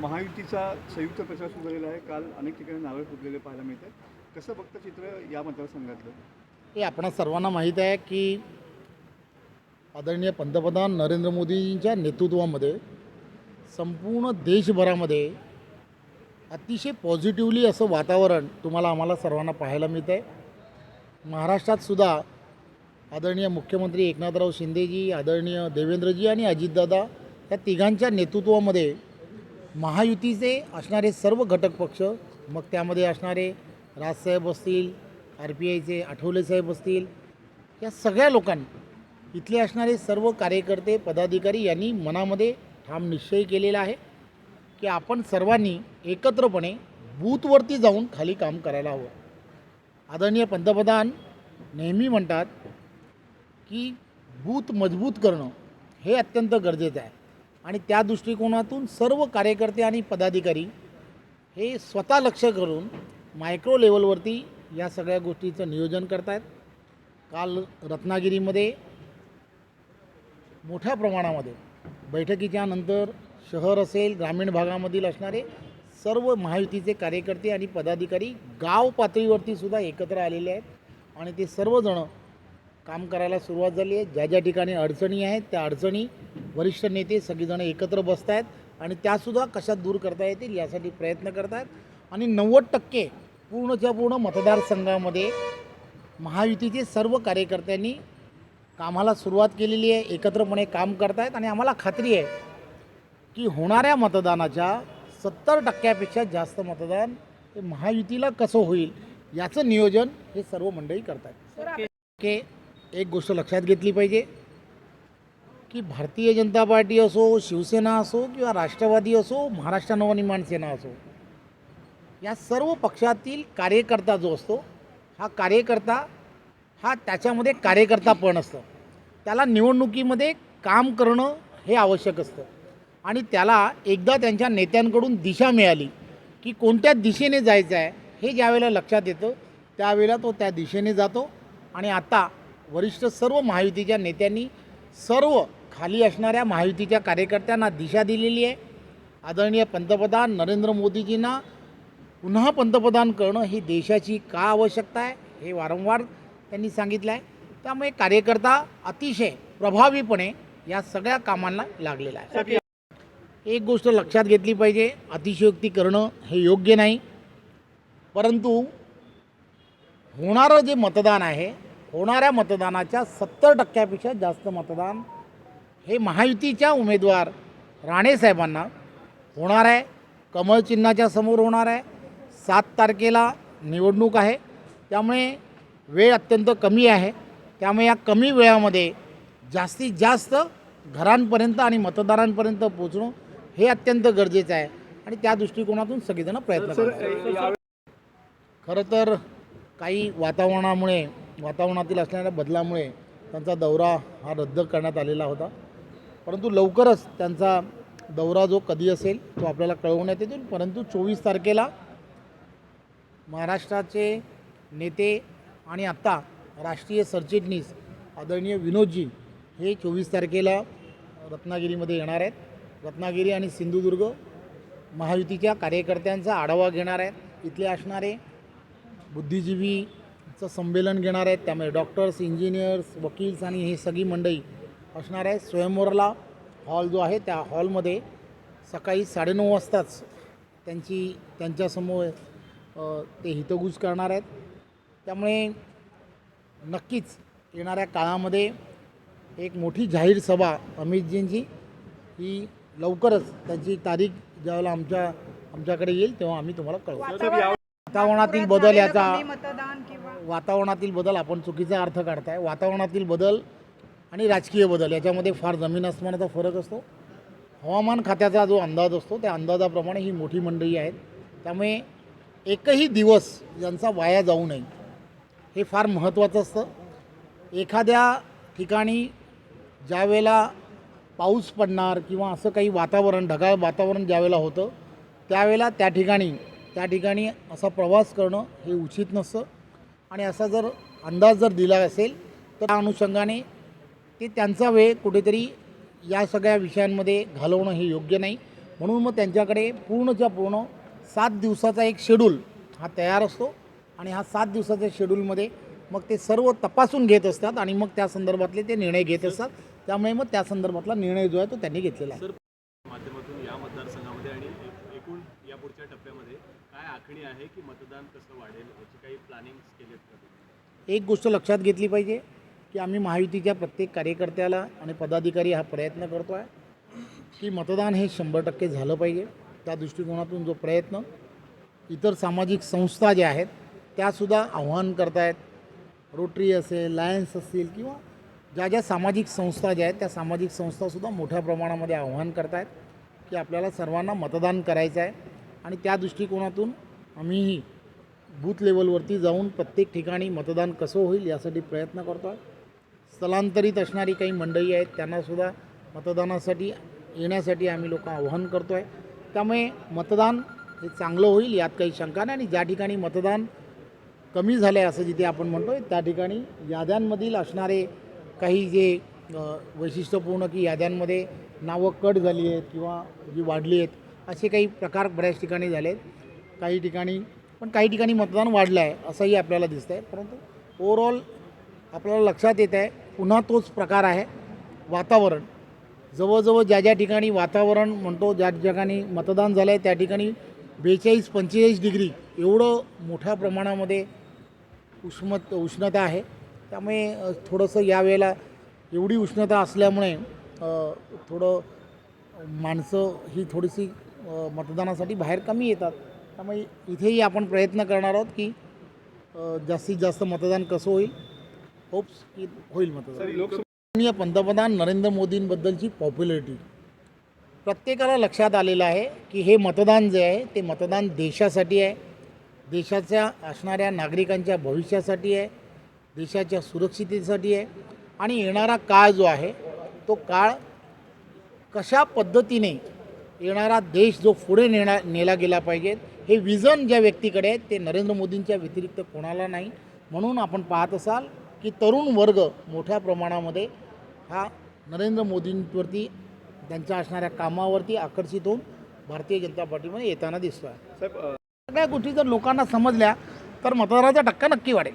महायुतीचा संयुक्त प्रचार सुरू झालेला आहे. काल अनेक ठिकाणी नारळ फुटलेले पाहायला मिळत आहे कसं बघतं चित्र या मतदारसंघातलं? हे आपणा सर्वांना माहीत आहे की आदरणीय पंतप्रधान नरेंद्र मोदींच्या नेतृत्वामध्ये संपूर्ण देशभरामध्ये अतिशय पॉझिटिव्हली असं वातावरण तुम्हाला आम्हाला सर्वांना पाहायला मिळतं आहे. महाराष्ट्रातसुद्धा आदरणीय मुख्यमंत्री एकनाथराव शिंदेजी आदरणीय देवेंद्रजी आणि अजितदादा या तिघांच्या नेतृत्वामध्ये महायुतीचे असणारे सर्व घटक पक्ष मग त्यामध्ये असणारे राजसाहेब असतील आर पी आयचे आठवले साहेब असतील या सगळ्या लोकांनी इथले असणारे सर्व कार्यकर्ते पदाधिकारी यांनी मनामध्ये ठाम निश्चय केलेला आहे की आपण सर्वांनी एकत्रपणे बूथवरती जाऊन खाली काम करायला हवं. आदरणीय पंतप्रधान नेहमी म्हणतात की बूथ मजबूत करणं हे अत्यंत गरजेचं आहे. आणि त्या दृष्टिकोनातून सर्व कार्यकर्ते आणि पदाधिकारी हे स्वतः लक्ष करून मायक्रो लेवलवरती या सगळ्या गोष्टीचं नियोजन करत आहेत काल रत्नागिरीमध्ये मोठ्या प्रमाणामध्ये बैठकीच्या नंतर शहर असेल ग्रामीण भागामधील असणारे सर्व महायुतीचे कार्यकर्ते आणि पदाधिकारी गाव पातळीवरती सुद्धा एकत्र आलेले आहेत. आणि ते सर्वजणं काम करायला सुरुवात झाली आहे. ज्या ज्या ठिकाणी अडचणी आहेत त्या अडचणी वरिष्ठ नेते सगळेजण एकत्र बसत आहेत आणि त्यासुद्धा कशा दूर करता येतील यासाठी प्रयत्न करत आहेत आणि नव्वद टक्के पूर्णच्या पूर्ण मतदारसंघामध्ये महायुतीचे सर्व कार्यकर्त्यांनी कामाला सुरुवात केलेली आहे एकत्रपणे काम करतायत. आणि आम्हाला खात्री आहे की होणाऱ्या मतदानाच्या सत्तर टक्क्यापेक्षा जास्त मतदान हे महायुतीला कसं होईल याचं नियोजन हे सर्व मंडळी करतात की एक गोष्ट लक्षात घेतली पाहिजे. की भारतीय जनता पार्टी असो शिवसेना असो किंवा राष्ट्रवादी असो महाराष्ट्र नवनिर्माण सेना असो या सर्व पक्षातील कार्यकर्ता जो असतो हा कार्यकर्ता हा त्याच्यामध्ये कार्यकर्तापण असतं. त्याला निवडणुकीमध्ये काम करणं हे आवश्यक असतं. आणि त्याला एकदा त्यांच्या नेत्यांकडून दिशा मिळाली की कोणत्या दिशेने जायचं आहे हे ज्यावेळेला लक्षात येतं त्यावेळेला तो त्या दिशेने जातो. आणि आता वरिष्ठ सर्व महायुतीच्या नेत्यांनी सर्व खाली असणाऱ्या महायुतीच्या कार्यकर्त्यांना दिशा दिलेली आहे. आदरणीय पंतप्रधान नरेंद्र मोदीजींना पुन्हा पंतप्रधान करणं ही देशाची का आवश्यकता आहे हे वारंवार त्यांनी सांगितलं आहे त्यामुळे कार्यकर्ता अतिशय प्रभावीपणे या सगळ्या कामांना लागलेला आहे. एक गोष्ट लक्षात घेतली पाहिजे अतिशयोक्ती करणं हे योग्य नाही. परंतु होणारं जे मतदान आहे होणाऱ्या मतदानाच्या सत्तर टक्क्यापेक्षा जास्त मतदान हे महायुतीच्या उमेदवार राणेसाहेबांना होणार आहे. कमळ चिन्हाच्या समोर होणार आहे. सात तारखेला निवडणूक आहे. त्यामुळे वेळ अत्यंत कमी आहे. त्यामुळे या कमी वेळामध्ये जास्तीत जास्त घरांपर्यंत आणि मतदारांपर्यंत पोचणं हे अत्यंत गरजेचं आहे. आणि त्या दृष्टिकोनातून सगळेजण प्रयत्न करतात खरं तर काही वातावरणामुळे वातावरणातील असणाऱ्या बदलामुळे त्यांचा दौरा हा रद्द करण्यात आलेला होता. परंतु लवकरच त्यांचा दौरा जो कधी असेल तो आपल्याला कळवण्यात येतो परंतु चोवीस तारखेला महाराष्ट्राचे नेते आणि आत्ता राष्ट्रीय सरचिटणीस आदरणीय विनोदजी हे चोवीस तारखेला रत्नागिरीमध्ये येणार आहेत. रत्नागिरी आणि सिंधुदुर्ग महायुतीच्या कार्यकर्त्यांचा आढावा घेणार आहेत. इथले असणारे बुद्धिजीवीचं संमेलन घेणार आहेत. त्यामुळे डॉक्टर्स इंजिनियर्स वकील्स आणि ही सगळी मंडळी असणार आहे स्वयंवरला हॉल जो आहे त्या हॉलमध्ये सकाळी साडेनऊ वाजताच त्यांची त्यांच्यासमोर ते हितगुज करणार आहेत. त्यामुळे नक्कीच येणाऱ्या काळामध्ये एक मोठी जाहीर सभा अमितजींची ही लवकरच त्याची तारीख ज्यावेळेला आमच्या आमच्याकडे येईल तेव्हा आम्ही तुम्हाला कळवू. सर या वातावरणातील बदल याचा कमी मतदान किंवा वातावरणातील बदल आपण चुकीचा अर्थ काढताय. वातावरणातील बदल आणि राजकीय बदल याच्यामध्ये फार जमीन आसमानाचा फरक असतो. हवामान खात्याचा जो अंदाज असतो त्या अंदाजाप्रमाणे ही मोठी मंडळी आहेत. त्यामुळे एकही दिवस यांचा वाया जाऊ नये. हे फार महत्त्वाचं असतं. एखाद्या ठिकाणी ज्यावेळेला पाऊस पडणार किंवा असं काही वातावरण ढगाळ वातावरण ज्यावेळेला होतं त्यावेळेला त्या ठिकाणी त्या ठिकाणी असा प्रवास करणं हे उचित नसतं. आणि असा जर अंदाज जर दिला असेल तर त्या अनुषंगाने ते त्यांचा वेळ कुठेतरी या सगळ्या विषयांमध्ये घालवणं हे योग्य नाही. म्हणून मग त्यांच्याकडे पूर्णच्या पूर्ण सात दिवसाचा एक शेड्यूल हा तयार असतो आणि हा सात दिवसाच्या शेड्यूलमध्ये मग ते सर्व तपासून घेत असतात आणि मग त्या संदर्भातले ते निर्णय घेत असतात. त्यामुळे मग त्या संदर्भातला निर्णय जो आहे तो त्यांनी घेतलेला आहे. माध्यमातून या मतदारसंघामध्ये आणि एक- एकूण या पुढच्या टप्प्यामध्ये काय आखणी आहे की मतदान कसं वाढेल याची काही प्लॅनिंग का तुम्ही? एक गोष्ट लक्षात घेतली पाहिजे. की आम्ही महायुतीच्या प्रत्येक कार्यकर्त्याला आणि पदाधिकारी हा प्रयत्न करतो आहे की मतदान हे शंभर टक्के झालं पाहिजे. त्या दृष्टिकोनातून जो प्रयत्न इतर सामाजिक संस्था ज्या आहेत त्यासुद्धा आव्हान करतायत. रोटरी असेल लायन्स असतील किंवा ज्या ज्या सामाजिक संस्था ज्या आहेत त्या सामाजिक संस्थासुद्धा मोठ्या प्रमाणामध्ये आव्हान करतायत की आपल्याला सर्वांना मतदान करायचं आहे. आणि त्या दृष्टिकोनातून आम्हीही बूथ लेवलवरती जाऊन प्रत्येक ठिकाणी मतदान कसं होईल यासाठी प्रयत्न करतो आहे स्थलांतरित असणारी काही मंडळी आहेत त्यांनासुद्धा मतदानासाठी येण्यासाठी आम्ही लोक आव्हान करतो आहे त्यामुळे मतदान हे चांगलं होईल यात काही शंका नाही. आणि ज्या ठिकाणी मतदान कमी झालं आहे असं जिथे आपण म्हणतो त्या ठिकाणी याद्यांमधील असणारे काही जे वैशिष्ट्यपूर्ण की याद्यांमध्ये नावं कट झाली आहेत किंवा जी वाढली आहेत असे काही प्रकार बऱ्याच ठिकाणी झाले आहेत काही ठिकाणी पण काही ठिकाणी मतदान वाढलं आहे असंही आपल्याला दिसतं आहे परंतु ओवरऑल आपल्याला लक्षात येत आहे पुन्हा तोच प्रकार आहे. वातावरण. जवळजवळ ज्या ज्या ठिकाणी वातावरण म्हणतो ज्या ठिकाणी मतदान झालं आहे त्या ठिकाणी बेचाळीस पंचेचाळीस डिग्री एवढं मोठ्या प्रमाणामध्ये उष्मत उष्णता आहे. त्यामुळे थोडंसं यावेळेला एवढी उष्णता असल्यामुळे थोडं माणसं ही थोडीशी मतदानासाठी बाहेर कमी येतात. त्यामुळे इथेही आपण प्रयत्न करणार आहोत की जास्तीत जास्त मतदान कसं होईल. होप्स की होईल मतदान. माननीय पंतप्रधान नरेंद्र मोदींबद्दलची पॉप्युलरिटी प्रत्येकाला लक्षात आलेलं आहे की हे मतदान जे आहे ते मतदान देशासाठी आहे. देशाच्या असणाऱ्या नागरिकांच्या भविष्यासाठी आहे. देशाच्या सुरक्षितेसाठी आहे. आणि येणारा काळ जो आहे तो काळ कशा पद्धतीने येणारा देश जो पुढे नेणा नेला गेला पाहिजे हे विजन ज्या व्यक्तीकडे आहे ते नरेंद्र मोदींच्या व्यतिरिक्त कोणाला नाही. म्हणून आपण पाहत असाल की तरुण वर्ग मोठ्या प्रमाणामध्ये हा नरेंद्र मोदींवरती त्यांच्या असणाऱ्या कामावरती आकर्षित होऊन भारतीय जनता पार्टीमध्ये येताना दिसतो आहे सगळ्या गोष्टी जर लोकांना समजल्या तर मतदानाचा टक्का नक्की वाढेल.